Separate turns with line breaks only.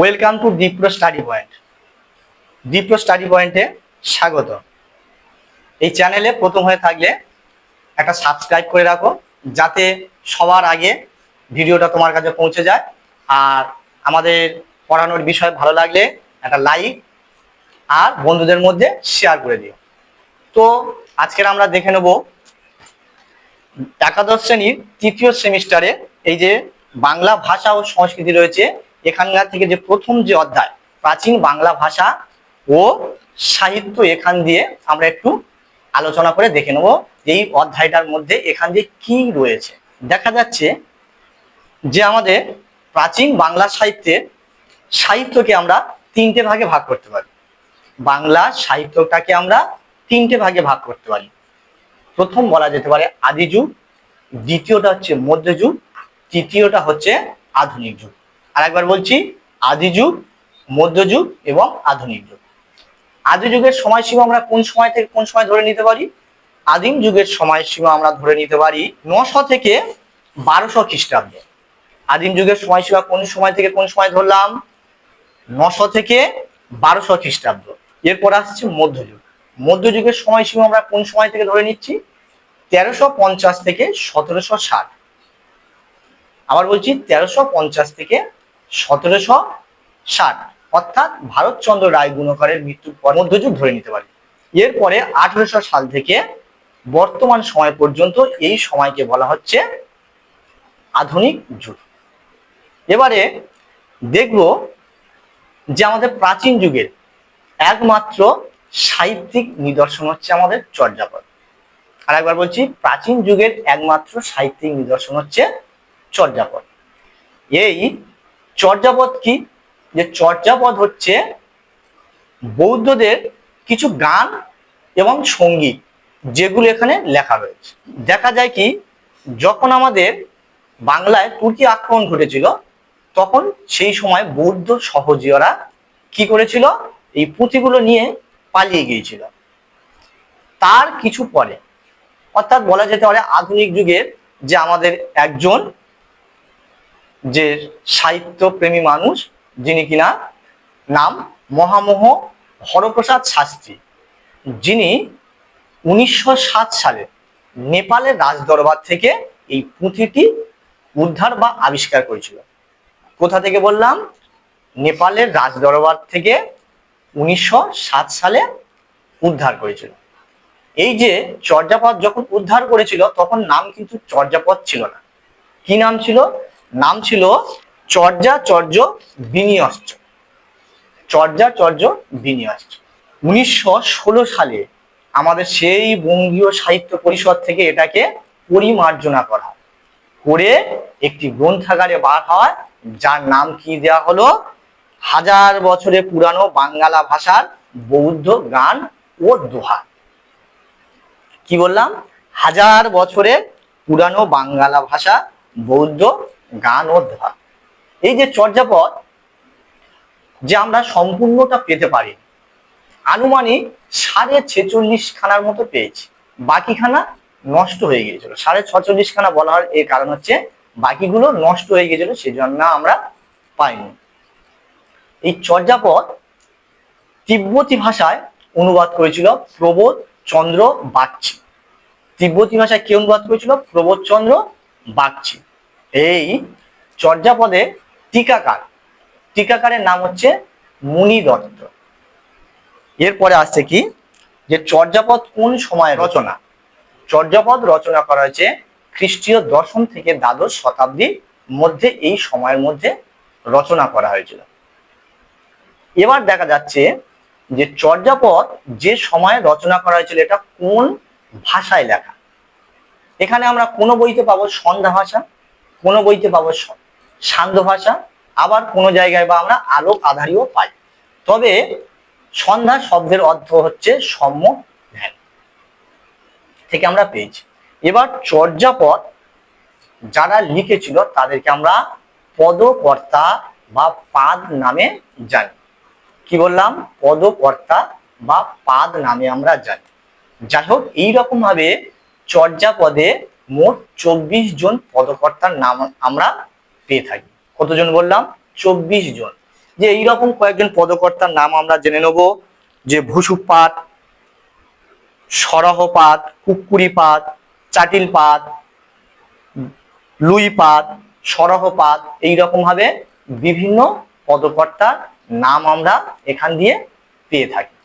Welcome to Dipro study point. Dipro study পয়েন্টে স্বাগত। এই চ্যানেলে প্রথম হয়ে থাকলে একটা সাবস্ক্রাইব করে রাখো, যাতে সবার আগে ভিডিওটা তোমার কাছে পৌঁছে যায়। আর আমাদের পড়ানোর বিষয় ভালো লাগলে একটা লাইক আর বন্ধুদের মধ্যে শেয়ার করে দিও। তো আজকের আমরা দেখে নেব একাদশ শ্রেণির তৃতীয় সেমিস্টারে এই যে বাংলা ভাষা ও সংস্কৃতি রয়েছে এখানকার থেকে যে প্রথম যে অধ্যায়, প্রাচীন বাংলা ভাষা ও সাহিত্য এখান দিয়ে আমরা একটু আলোচনা করে দেখে নেব এই অধ্যায়টার মধ্যে এখান দিয়ে কি রয়েছে। দেখা যাচ্ছে যে আমাদের প্রাচীন বাংলা সাহিত্যে সাহিত্যকে আমরা তিনটে ভাগে ভাগ করতে পারি। বাংলা সাহিত্যটাকে আমরা তিনটে ভাগে ভাগ করতে পারি। প্রথম বলা যেতে পারে আদি যুগ, দ্বিতীয়টা হচ্ছে মধ্যযুগ তৃতীয়টা হচ্ছে আধুনিক যুগ। আর একবার বলছি, আদি যুগ মধ্যযুগ এবং আধুনিক যুগ। আদি যুগের সময়সীমা আমরা কোন সময় থেকে, কোন সময় ধরে নিতে পারি? আদিম যুগের সময়সীমা আমরা ধরে নিতে পারি নশো থেকে বারোশো খ্রিস্টাব্দে। আদিম যুগের সময়সীমা কোন সময় থেকে, কোন সময় ধরলাম? নশো থেকে বারোশো খ্রিস্টাব্দ। এরপর আসছে মধ্যযুগ মধ্যযুগের সময়সীমা আমরা কোন সময় থেকে ধরে নিচ্ছি? তেরোশো পঞ্চাশ থেকে সতেরোশো ষাট। আবার বলছি, তেরোশো পঞ্চাশ থেকে সতেরোশো ষাট। অর্থাৎ ভারতচন্দ্র রায় গুণকরের মৃত্যুর পর মধ্যযুগ ধরে নিতে পারি। এরপরে আঠেরোশো সাল থেকে বর্তমান সময় পর্যন্ত এই সময়কে বলা হচ্ছে আধুনিক যুগ। এবারে দেখব যে আমাদের প্রাচীন যুগের একমাত্র সাহিত্যিক নিদর্শন হচ্ছে আমাদের চর্যাপদ। আর একবার বলছি, প্রাচীন যুগের একমাত্র সাহিত্যিক নিদর্শন হচ্ছে চর্যাপদ। এই চর্যাপদ কি? যে চর্যাপদ হচ্ছে বৌদ্ধদের কিছু গান এবং সংগীত যেগুলো এখানে লেখা রয়েছে। দেখা যায় কি, যখন আমাদের বাংলায় তুর্কি আক্রমণ ঘটেছিল, তখন সেই সময় বৌদ্ধ সহজীয়রা কি করেছিল? এই পুঁথিগুলো নিয়ে পালিয়ে গিয়েছিল। তার কিছু পরে, অর্থাৎ বলা যেতে পারে আধুনিক যুগের যে আমাদের একজন যে সাহিত্য প্রেমী মানুষ, যিনি কিনা নাম মহামোহ হরপ্রসাদ শাস্ত্রী। যিনি উনিশশো সাত সালে নেপালের রাজদরবার থেকে এই পুঁথিটি উদ্ধার বা আবিষ্কার করেছিল। কোথা থেকে বললাম? নেপালের রাজদরবার থেকে উনিশশো সাত সালে উদ্ধার করেছিল। এই যে চর্যাপদ যখন উদ্ধার করেছিল, তখন নাম কিন্তু চর্যাপদ ছিল না। কি নাম ছিল? নাম ছিল চর্যাচর্য বিনিয়স্চ চর্যাচর্য বিনিয়স্চ উনিশশো ষোলো সালে আমাদের সেই বঙ্গীয় সাহিত্য পরিষদ থেকে এটাকে পরিমার্জনা করা হয়। করে একটি গ্রন্থাগারে বার হয়, যার নাম কি দেওয়া হলো? হাজার বছরে পুরানো বাঙ্গালা ভাষার বৌদ্ধ গান ও দোহা। কি বললাম? হাজার বছরের পুরানো বাঙ্গালা ভাষা, বৌদ্ধ গান ও দোহা এই যে চর্যাপদ, যে আমরা সম্পূর্ণটা পেতে পারি। আনুমানিক সাড়ে ছেচল্লিশ খানার মতো পেয়েছি। বাকি খানা নষ্ট হয়ে গিয়েছিল। সাড়ে ছচল্লিশ খানা বলা হয়, এর কারণ হচ্ছে বাকিগুলো নষ্ট হয়ে গিয়েছিল, সেজন্য আমরা পাইনি। এই চর্যাপদ তিব্বতী ভাষায় অনুবাদ করেছিল প্রবোধ চন্দ্র বাগচি। তিব্বতী ভাষায় কে অনুবাদ করেছিল? প্রবোধ চন্দ্র বাগচি। এই চর্যাপদে টিকাকার। টিকাকারের নাম হচ্ছে মুনি দত্ত। এরপরে আসছে কি? যে চর্যাপদ কোন সময় রচনা? চর্যাপদ রচনা করা হয়েছে খ্রিস্টীয় দশম থেকে দ্বাদশ শতাব্দীর মধ্যে, এই সময়ের মধ্যে রচনা করা হয়েছিল। এবার দেখা যাচ্ছে যে চর্যাপদ যে সময়ে রচনা করা হয়েছিল, এটা কোন ভাষায় লেখা? এখানে আমরা কোনো বইতে পাবো সন্ধ্যা ভাষা কোনো বইতে পাবো সান্ধ্য ভাষা, আবার কোনো জায়গায় বা আমরা আলোক আধারীও পাই। তবে সন্ধ্যা শব্দের অর্থ হচ্ছে সম্য ধ্যান। থেকে আমরা পেয়েছি। এবার চর্যাপদ যারা লিখেছিল তাদেরকে আমরা পদকর্তা বা পাদ নামে জানি। কি বললাম? পদকর্তা বা পাদ নামে আমরা জানি। যাই হোক এইরকম ভাবে চর্যাপদে মোট চব্বিশ জন পদকর্তার নাম আমরা পেয়ে থাকি। কতজন বললাম? চব্বিশ জন। যে এইরকম কয়েকজন পদকর্তার নাম আমরা জেনে নেব। যে ভুসুপাত, সরহপাত, কুকুরিপাত, চাটিলপাত, লুইপাত, সরহপাত এইরকম ভাবে বিভিন্ন পদকর্তার নাম আমরা এখান দিয়ে পেয়ে থাকি।